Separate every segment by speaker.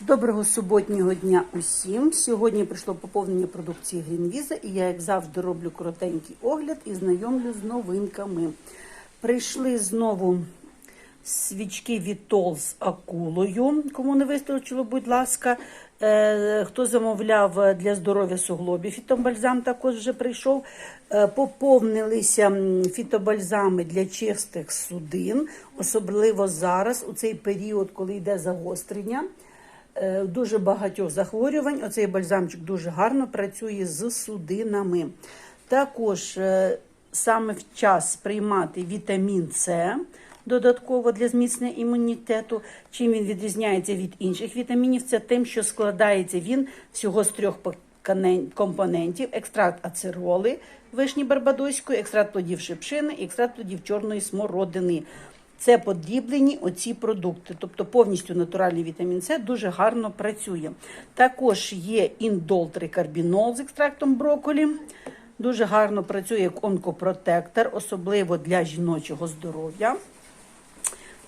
Speaker 1: Доброго суботнього дня усім. Сьогодні прийшло поповнення продукції Грінвіза, і я, як завжди, роблю коротенький огляд і знайомлю з новинками. Прийшли знову свічки Вітол з акулою. Кому не вистачило, будь ласка. Е, Хто замовляв для здоров'я суглобів, фітобальзам також вже прийшов. Е, Поповнилися фітобальзами для чистих судин, особливо зараз, у цей період, коли йде загострення дуже багатьох захворювань. Оцей бальзамчик дуже гарно працює з судинами. Також е, саме в час приймати вітамін С. Додатково для зміцнення імунітету. Чим він відрізняється від інших вітамінів, це тим, що складається він всього з трьох компонентів: екстракт ацероли вишні барбадоської, екстракт плодів шипшини екстракт плодів чорної смородини. Це подріблені оці продукти, тобто повністю натуральний вітамін С дуже гарно працює. Також є індол трикарбінол з екстрактом брокколі. Дуже гарно працює як онкопротектор, особливо для жіночого здоров'я.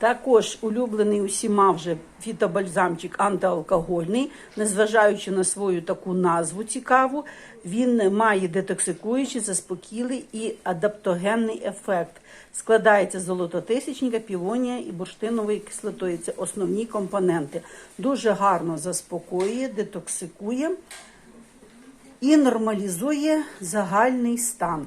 Speaker 1: Також улюблений усіма вже фітобальзамчик антиалкогольний, незважаючи на свою таку назву цікаву, він має детоксикуючий, заспокійливий і адаптогенний ефект. Складається з золототисячника, півонія і бурштинової кислотої. Це основні компоненти. Дуже гарно заспокоює, детоксикує і нормалізує загальний стан.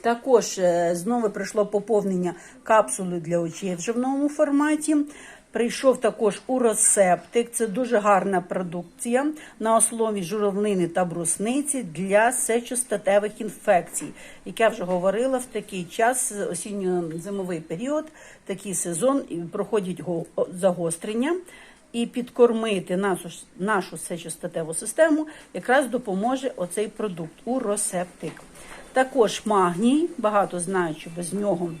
Speaker 1: Також е, знову прийшло поповнення капсули для очей в новому форматі. Прийшов також уросептик. Це дуже гарна продукція на основі журавлини та брусниці для сечостатевих інфекцій. Як я вже говорила, в такий час, осінньо-зимовий період, такий сезон, проходять го- загострення. І підкормити нашу, нашу сечостатеву систему якраз допоможе оцей продукт уросептик. Також магній, багато знають, що без нього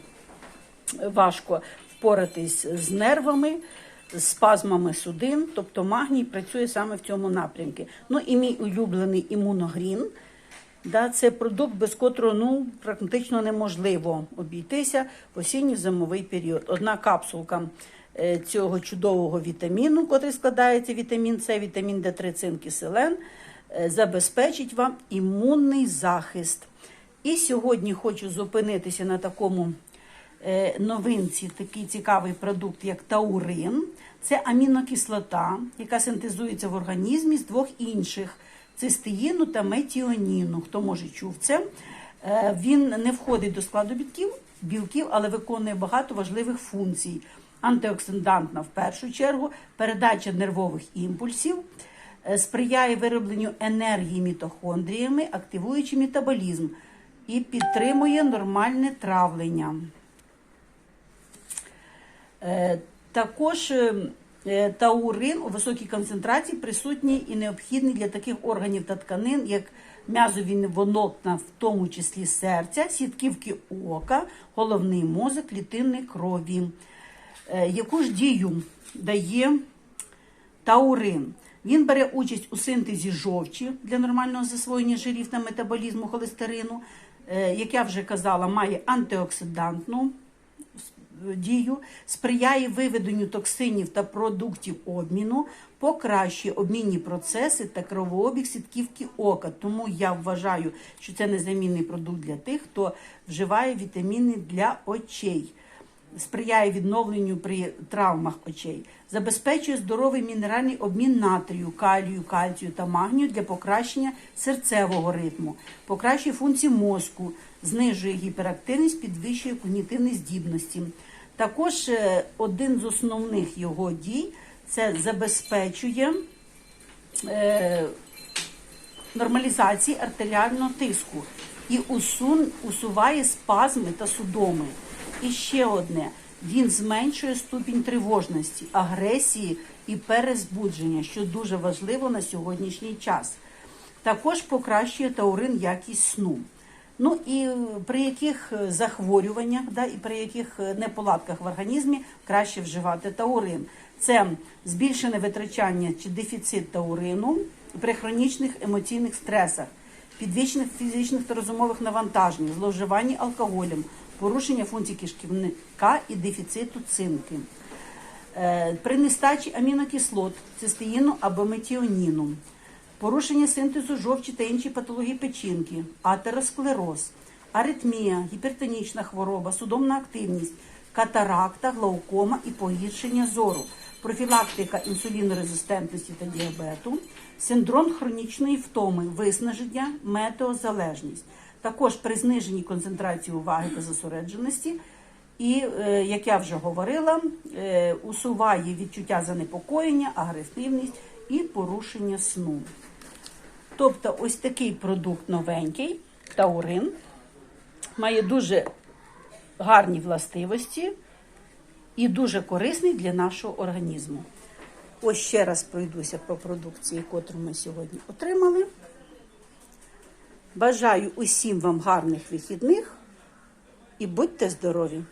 Speaker 1: важко впоратись з нервами, з спазмами судин. Тобто магній працює саме в цьому напрямку. Ну і мій улюблений імуногрін. Да, це продукт, без котрого ну, практично неможливо обійтися в осінньо-зимовий період. Одна капсулка е, цього чудового вітаміну, котрий складається вітамін С, вітамін Д3, цинк і селен, е, забезпечить вам імунний захист. І сьогодні хочу зупинитися на такому е, новинці, такий цікавий продукт, як таурин. Це амінокислота, яка синтезується в організмі з двох інших цистеїну та метіоніну. Хто може чув це? Е, Він не входить до складу білків, білків, але виконує багато важливих функцій. Антиоксидантна в першу чергу, передача нервових імпульсів, е, сприяє виробленню енергії мітохондріями, активуючи метаболізм і підтримує нормальне травлення. Е, Також е, е, таурин у високій концентрації присутній і необхідний для таких органів та тканин, як м'язові волокна, в тому числі серця, сітківки ока, головний мозок, клітини крові. Яку ж дію дає таурин? Він бере участь у синтезі жовчі для нормального засвоєння жирів та метаболізму холестерину. Е, Як я вже казала, має антиоксидантну дію, сприяє виведенню токсинів та продуктів обміну, покращує обмінні процеси та кровообіг сітківки ока. Тому я вважаю, що це незамінний продукт для тих, хто вживає вітаміни для очей. Сприяє відновленню при травмах очей, забезпечує здоровий мінеральний обмін натрію, калію, кальцію та магнію для покращення серцевого ритму, покращує функції мозку, знижує гіперактивність, підвищує когнітивні здібності. Також е, один з основних його дій це забезпечує е, нормалізації артеріального тиску і усуває спазми та судоми. І ще одне: він зменшує ступінь тривожності, агресії і перезбудження, що дуже важливо на сьогоднішній час. Також покращує таурин якість сну. Ну і е, при яких е, захворюваннях, да, і при яких е, неполадках в організмі краще вживати таурин. Це збільшене витрачання чи дефіцит таурину при хронічних емоційних стресах, підвищених фізичних та розумових навантаженнях, зловживанні алкоголем, порушення функцій кишківника і дефіциту цинки. Е, При нестачі амінокислот, цистеїну або метіоніну, порушення синтезу жовчі та інші патології печінки, атеросклероз, аритмія, гіпертонічна хвороба, судомна активність, катаракта, глаукома і погіршення зору, профілактика інсулінорезистентності та діабету, синдром хронічної втоми, виснаження, метеозалежність. Також при зниженні концентрації уваги та зосередженості і, е, як я вже говорила, е, усуває відчуття занепокоєння, агресивність і порушення сну. Тобто, ось такий продукт новенький, таурин, має дуже гарні властивості і дуже корисний для нашого організму. Ось ще раз пройдуся по продукції, яку ми сьогодні отримали. Бажаю усім вам гарних вихідних і будьте здорові!